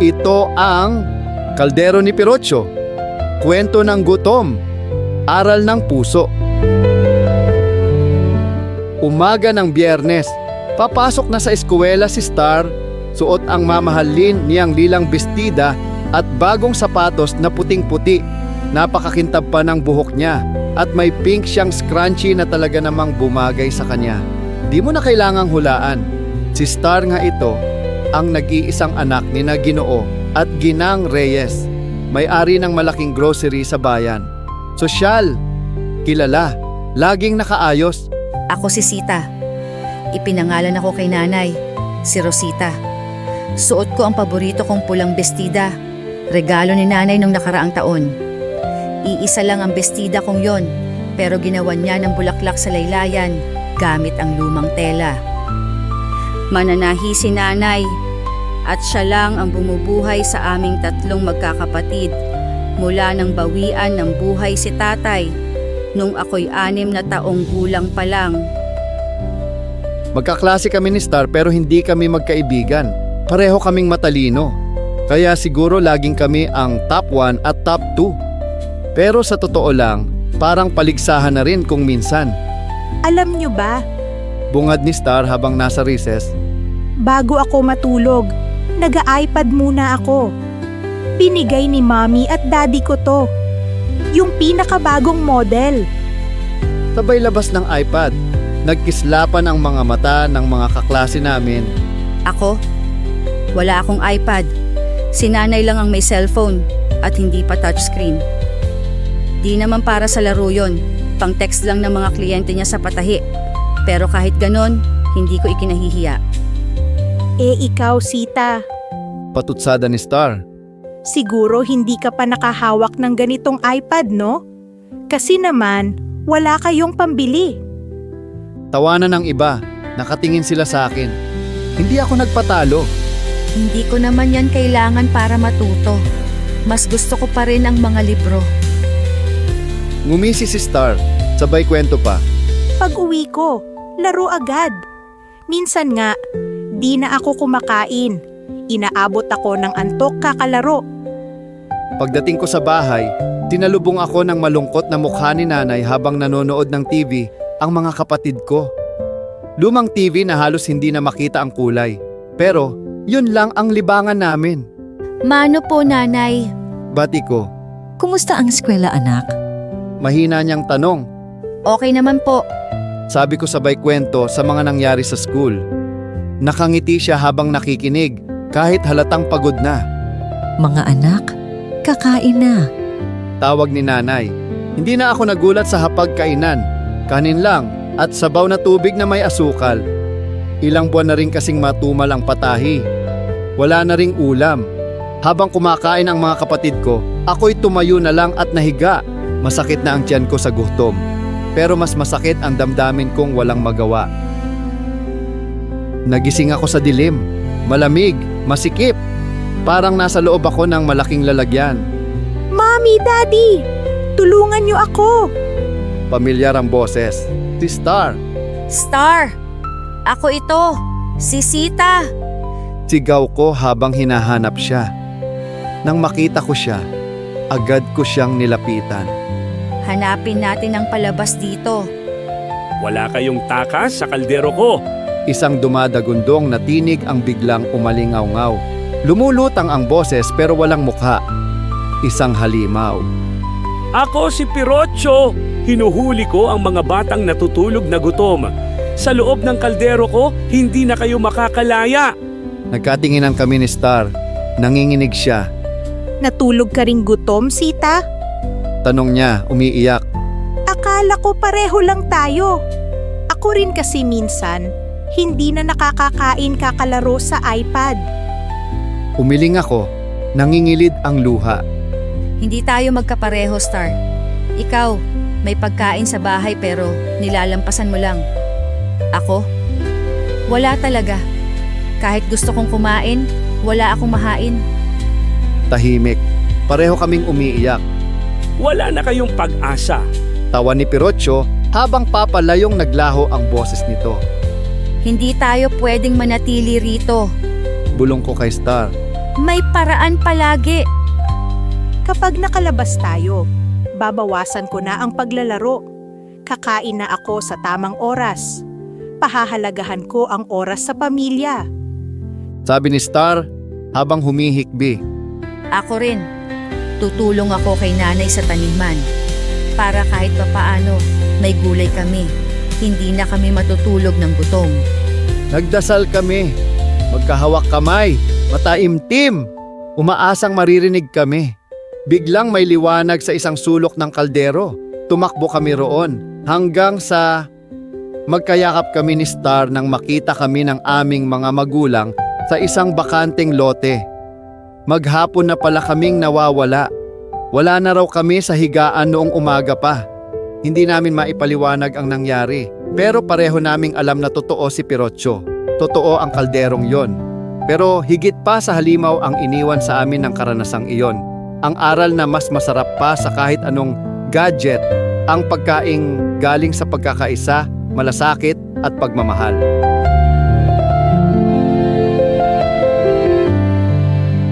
Ito ang Kaldero ni Pirocho, Kwento ng Gutom, Aral ng Puso. Umaga ng biyernes, papasok na sa eskwela si Star, suot ang mamahalin niyang lilang bestida at bagong sapatos na puting-puti. Napakakintab pa ng buhok niya at may pink siyang scrunchie na talaga namang bumagay sa kanya. Di mo na kailangang hulaan. Si Star nga ito ang nag-iisang anak ni na Ginoo at Ginang Reyes, may-ari ng malaking grocery sa bayan. Sosyal, kilala, laging nakaayos, Ako si Sita. Ipinangalan ako kay nanay, si Rosita. Suot ko ang paborito kong pulang bestida, regalo ni nanay nung nakaraang taon. Iisa lang ang bestida kong yon, pero ginawan niya ng bulaklak sa laylayan gamit ang lumang tela. Mananahi si nanay at siya lang ang bumubuhay sa aming tatlong magkakapatid mula nang bawian ng buhay si tatay nung ako'y anim na taong gulang pa lang. Magkaklase kami ni Star pero hindi kami magkaibigan. Pareho kaming matalino. Kaya siguro laging kami ang top 1 at top 2. Pero sa totoo lang, parang paligsahan na rin kung minsan. Alam nyo ba, Bungad ni Star habang nasa recess, bago ako matulog, nag-iPad muna ako. Binigay ni mommy at daddy ko to. Yung pinakabagong model. sabay labas ng iPad. Nagkislapan ang mga mata ng mga kaklase namin. Ako? Wala akong iPad. Si nanay lang ang may cellphone at hindi pa touchscreen. Di naman para sa laro yon. Pang text lang ng mga kliyente niya sa patahi. Pero kahit ganon, hindi ko ikinahihiya. Eh ikaw, Sita, Patutsada ni Star. siguro hindi ka pa nakahawak ng ganitong iPad, no? Kasi naman, wala kayong pambili. Tawanan ng iba. Nakatingin sila sa akin. Hindi ako nagpatalo. Hindi ko naman yan kailangan para matuto. Mas gusto ko pa rin ang mga libro. Ngumisi si Star. Sabay kwento pa. Pag uwi ko, laro agad. Minsan nga, di na ako kumakain. Inaabot ako ng antok kakalaro. Pagdating ko sa bahay, tinalubong ako ng malungkot na mukha ni nanay habang nanonood ng TV ang mga kapatid ko. Lumang TV na halos hindi na makita ang kulay. Pero, yun lang ang libangan namin. Mano po nanay? Bati ko, Kumusta ang eskwela anak? mahina niyang tanong. Okay naman po. Sabi ko sabay kwento sa mga nangyari sa school. Nakangiti siya habang nakikinig, kahit halatang pagod na. Mga anak, kakain na. Tawag ni nanay. Hindi na ako nagulat sa hapag kainan. Kanin lang at sabaw na tubig na may asukal. Ilang buwan na rin kasing matumal ang patahi. Wala na ring ulam. Habang kumakain ang mga kapatid ko, ako'y tumayo na lang at nahiga. Masakit na ang tiyan ko sa gutom. Pero mas masakit ang damdamin kong walang magawa. Nagising ako sa dilim. Malamig, masikip. Parang nasa loob ako ng malaking lalagyan. Mommy, Daddy, tulungan niyo ako. Pamilyar ang boses. Si Star. Star! Ako ito! Si Sita! Sigaw ko habang hinahanap siya. Nang makita ko siya, agad ko siyang nilapitan. Hanapin natin ang palabas dito. Wala kayong takas sa kaldero ko. Isang dumadagundong na tinig ang biglang umalingaw-ngaw. Lumulutang ang boses pero walang mukha. Isang halimaw. Ako si Pirocho. Hinuhuli ko ang mga batang natutulog na gutom. Sa loob ng kaldero ko, hindi na kayo makakalaya. Nagkatinginan kami ni Star. Nanginginig siya. Natulog ka ring gutom, Sita? Tanong niya, umiiyak. Akala ko pareho lang tayo. Ako rin kasi minsan, hindi na nakakakain kakalaro sa iPad. Umiling ako. Nangingilid ang luha. Hindi tayo magkapareho, Star. Ikaw, may pagkain sa bahay pero nilalampasan mo lang. Ako? Wala talaga. Kahit gusto kong kumain, wala akong mahain. Tahimik. Pareho kaming umiiyak. Wala na kayong pag-asa. Tawa ni Pirocho habang papalayong naglaho ang boses nito. Hindi tayo pwedeng manatili rito. Bulong ko kay Star. May paraan palagi. Kapag nakalabas tayo, babawasan ko na ang paglalaro. Kakain na ako sa tamang oras. Pahahalagahan ko ang oras sa pamilya. Sabi ni Star habang humihikbi. Ako rin. Tutulong ako kay nanay sa taniman. Para kahit papaano, may gulay kami. Hindi na kami matutulog ng gutom. Nagdasal kami. Magkahawak kamay. Mataimtim. Umaasang maririnig kami. Biglang may liwanag sa isang sulok ng kaldero. Tumakbo kami roon hanggang sa magkayakap kami ni Star nang makita kami ng aming mga magulang sa isang bakanteng lote. Maghapon na pala kaming nawawala. Wala na raw kami sa higaan noong umaga pa. Hindi namin maipaliwanag ang nangyari. Pero pareho naming alam na totoo si Pirocho. Totoo ang kalderong yon. Pero higit pa sa halimaw ang iniwan sa amin ng karanasang iyon. Ang aral na mas masarap pa sa kahit anong gadget, ang pagkaing galing sa pagkakaisa, malasakit at pagmamahal.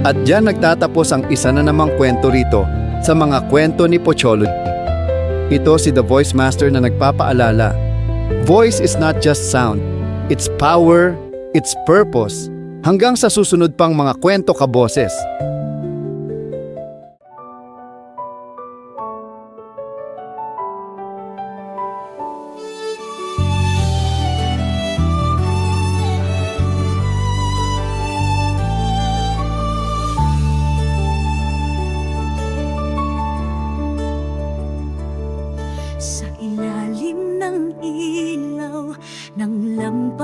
At diyan nagtatapos ang isa na namang kwento rito sa mga kwento ni Pocholo. Ito si The Voice Master na nagpapaalala. Voice is not just sound, it's power, it's purpose. Hanggang sa susunod pang mga kwento ka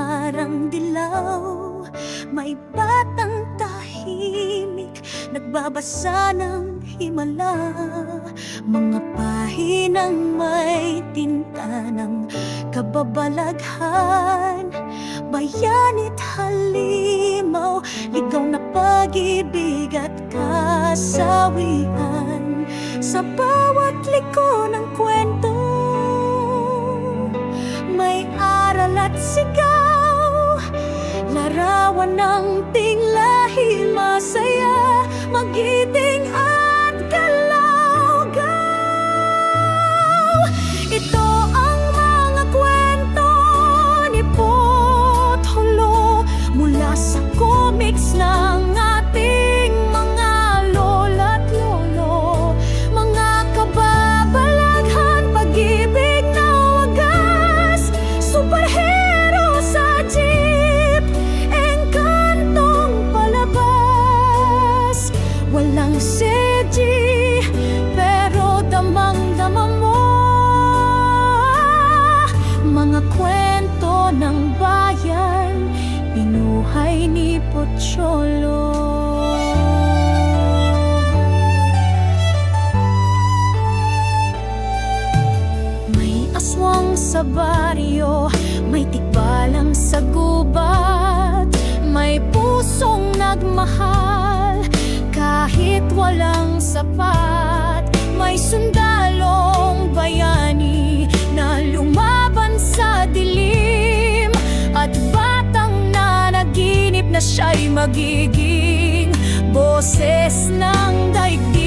lamparang dilaw. May batang tahimik nagbabasa ng himala. Mga pahinang may tinta ng kababalaghan. Bayanit halimaw, ligaw na pag-ibig at kasawian. Sa bawat liko ng ng tinglahi masaya Magiting at Pocholo May aswang sa baryo, may tikbalang sa gubat May pusong nagmahal, kahit walang sapat May sundalong na siya'y magiging Boses ng daigdig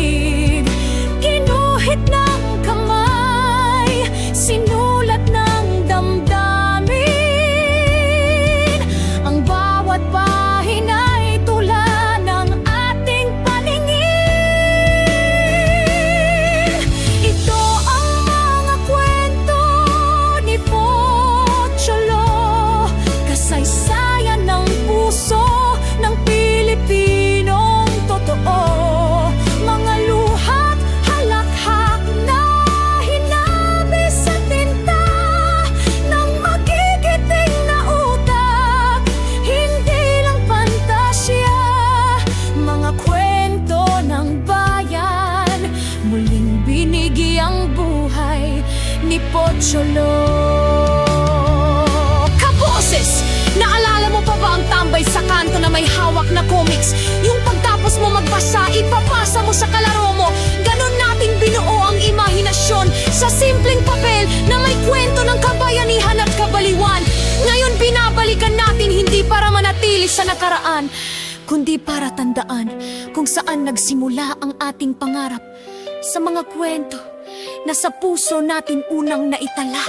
ni Pocholo Kaboses! Naalala mo pa ba ang tambay sa kanto na may hawak na comics? Yung pagtapos mo magbasa, ipapasa mo sa kalaro mo Ganon nating binuo ang imahinasyon Sa simpleng papel na may kwento ng kabayanihan at kabaliwan Ngayon binabalikan natin hindi para manatili sa nakaraan kundi para tandaan kung saan nagsimula ang ating pangarap sa mga kwento na sa puso natin unang naitala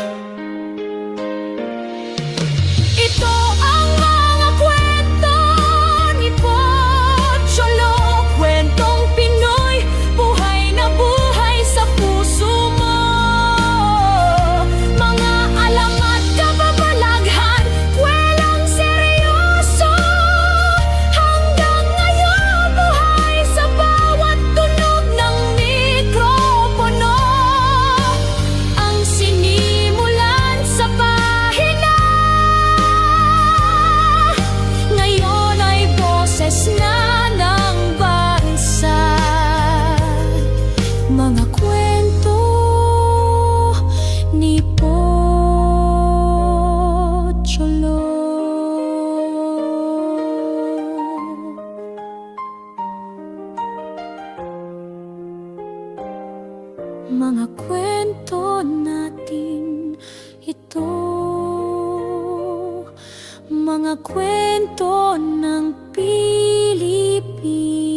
Mga kwento natin ito. Mga kwento ng Pilipinas